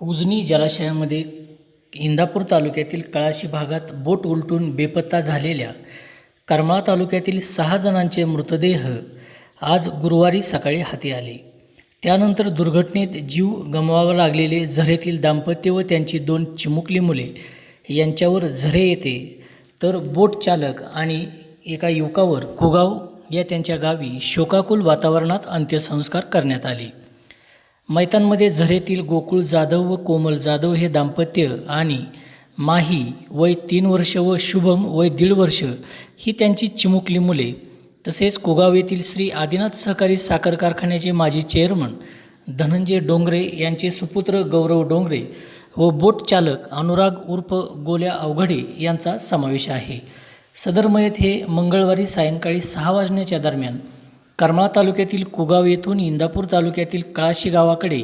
उजनी जलाशयामध्ये इंदापूर तालुक्यातील कळाशी भागात बोट उलटून बेपत्ता झालेल्या करमाळा तालुक्यातील सहा जणांचे मृतदेह आज गुरुवारी सकाळी हाती आले. त्यानंतर दुर्घटनेत जीव गमवावा लागलेले झरेतील दाम्पत्य व त्यांची दोन चिमुकली मुले यांच्यावर झरे येते. तर बोट चालक आणि एका युवकावर कुगाव या त्यांच्या गावी शोकाकुल वातावरणात अंत्यसंस्कार करण्यात आले. मैतांमध्ये झरेतील गोकुळ जाधव व कोमल जाधव हे दाम्पत्य आणि माही वय तीन वर्ष व शुभम वय दीड वर्ष ही त्यांची चिमुकली मुले. तसेच कोगाव येथील श्री आदिनाथ सहकारी साखर कारखान्याचे माजी चेअरमन धनंजय डोंगरे यांचे सुपुत्र गौरव डोंगरे व बोट चालक अनुराग उर्फ गोल्या अवघडे यांचा समावेश आहे. सदर मयत हे मंगळवारी सायंकाळी सहा वाजण्याच्या दरम्यान करमाळा तालुक्यातील कुगाव येथून इंदापूर तालुक्यातील कळाशी गावाकडे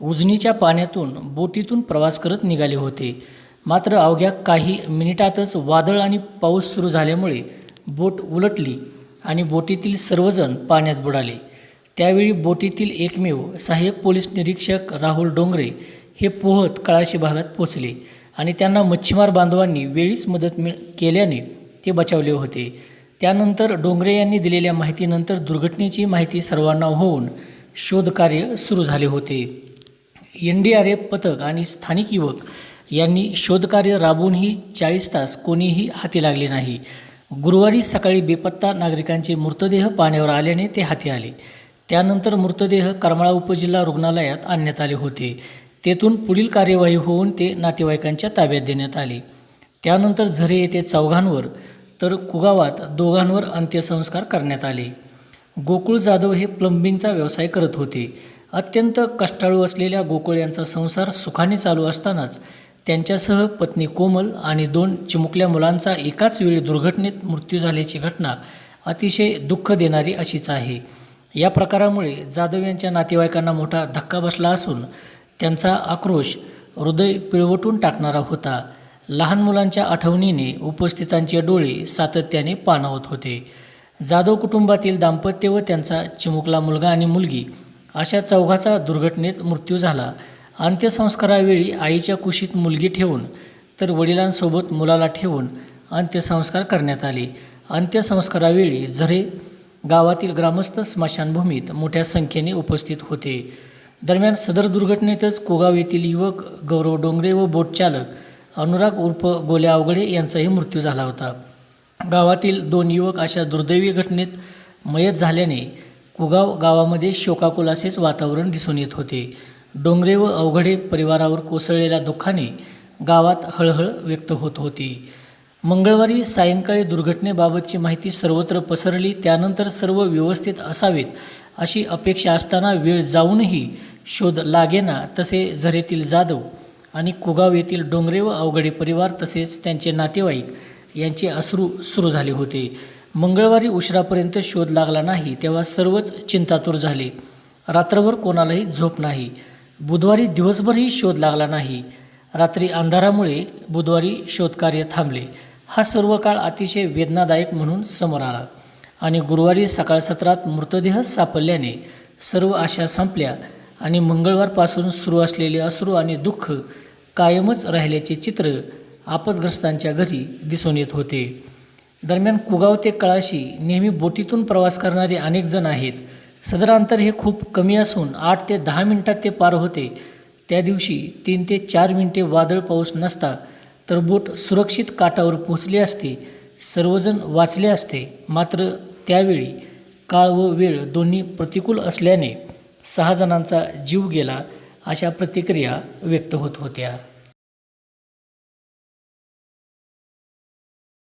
उजनीच्या पाण्यातून बोटीतून प्रवास करत निघाले होते. मात्र अवघ्या काही मिनिटातच वादळ आणि पाऊस सुरू झाल्यामुळे बोट उलटली आणि बोटीतील सर्वजण पाण्यात बुडाले. त्यावेळी बोटीतील एकमेव सहाय्यक पोलीस निरीक्षक राहुल डोंगरे हे पोहत कळाशी भागात पोचले आणि त्यांना मच्छीमार बांधवांनी वेळीच मदत मिळ केल्याने ते बचावले होते. त्यानंतर डोंगरे यांनी दिलेल्या माहितीनंतर दुर्घटनेची माहिती सर्वांना होऊन शोधकार्य सुरू झाले होते. एन डी आर एफ पथक आणि स्थानिक युवक यांनी शोधकार्य राबवूनही चाळीस तास कोणीही हाती लागले नाही. गुरुवारी सकाळी बेपत्ता नागरिकांचे मृतदेह पाण्यावर आल्याने ते हाती आले. त्यानंतर मृतदेह करमाळा उपजिल्हा रुग्णालयात आणण्यात आले होते. तेथून पुढील कार्यवाही होऊन ते नातेवाईकांच्या ताब्यात देण्यात आले. त्यानंतर झरे येथे चौघांवर तर कुगावात दोघांवर अंत्यसंस्कार करण्यात आले. गोकुळ जाधव हे प्लंबिंगचा व्यवसाय करत होते. अत्यंत कष्टाळू असलेल्या गोकुळ यांचा संसार सुखाने चालू असतानाच त्यांच्यासह पत्नी कोमल आणि दोन चिमुकल्या मुलांचा एकाच वेळी दुर्घटनेत मृत्यू झाल्याची घटना अतिशय दुःख देणारी अशीच आहे. या प्रकारामुळे जाधव यांच्या नातेवाईकांना मोठा धक्का बसला असून त्यांचा आक्रोश हृदय पिळवटून टाकणारा होता. लहान मुलांच्या आठवणीने उपस्थितांचे डोळे सातत्याने पाणावत होते. जाधव कुटुंबातील दाम्पत्य व त्यांचा चिमुकला मुलगा आणि मुलगी अशा चौघाचा दुर्घटनेत मृत्यू झाला. अंत्यसंस्कारावेळी आईच्या कुशीत मुलगी ठेवून तर वडिलांसोबत मुलाला ठेवून अंत्यसंस्कार करण्यात आले. अंत्यसंस्कारावेळी झरे गावातील ग्रामस्थ स्मशानभूमीत मोठ्या संख्येने उपस्थित होते. दरम्यान सदर दुर्घटनेतच कोगाव येथील युवक गौरव डोंगरे व बोटचालक अनुराग उर्फ गोल्या अवघडे यांचाही मृत्यू झाला होता. गावातील दोन युवक अशा दुर्दैवी घटनेत मयत झाल्याने कुगाव गावामध्ये शोकाकुल असेच वातावरण दिसून येत होते. डोंगरे व अवघडे परिवारावर कोसळलेल्या दुःखाने गावात हळहळ व्यक्त होत होती. मंगळवारी सायंकाळी दुर्घटनेबाबतची माहिती सर्वत्र पसरली त्यानंतर सर्व व्यवस्थित असावेत अशी अपेक्षा असताना वेळ जाऊनही शोध लागेना तसे झरेतील जाधव आणि कुगाव येथील डोंगरे व अवघडे परिवार तसेच त्यांचे नातेवाईक यांचे अश्रू सुरू झाले होते. मंगळवारी उशिरापर्यंत शोध लागला नाही तेव्हा सर्वच चिंतातूर झाले. रात्रभर कोणालाही झोप नाही. बुधवारी दिवसभरही शोध लागला नाही. रात्री अंधारामुळे बुधवारी शोधकार्य थांबले. हा सर्व काळ अतिशय वेदनादायक म्हणून समोर आला. आणि गुरुवारी सकाळ सत्रात मृतदेह सापडल्याने सर्व आशा संपल्या आणि मंगळवारपासून सुरू असलेले अश्रू आणि दुःख कायमच राहिल्याचे चित्र आपदग्रस्तांच्या घरी दिसून येत होते. दरम्यान कुगाव ते कळाशी नेहमी बोटीतून प्रवास करणारे अनेक जण आहेत. सदर अंतर हे खूप कमी असून आठ ते दहा मिनिटात ते पार होते. त्या दिवशी तीन ते चार मिनिटे वादळ पाऊस नसता तर बोट सुरक्षित काठावर पोचली असते. सर्वजण वाचले असते. मात्र त्यावेळी काळ व वेळ दोन्ही प्रतिकूल असल्याने सहा जणांचा जीव गेला. अशा प्रतिक्रिया व्यक्त होत होत्या.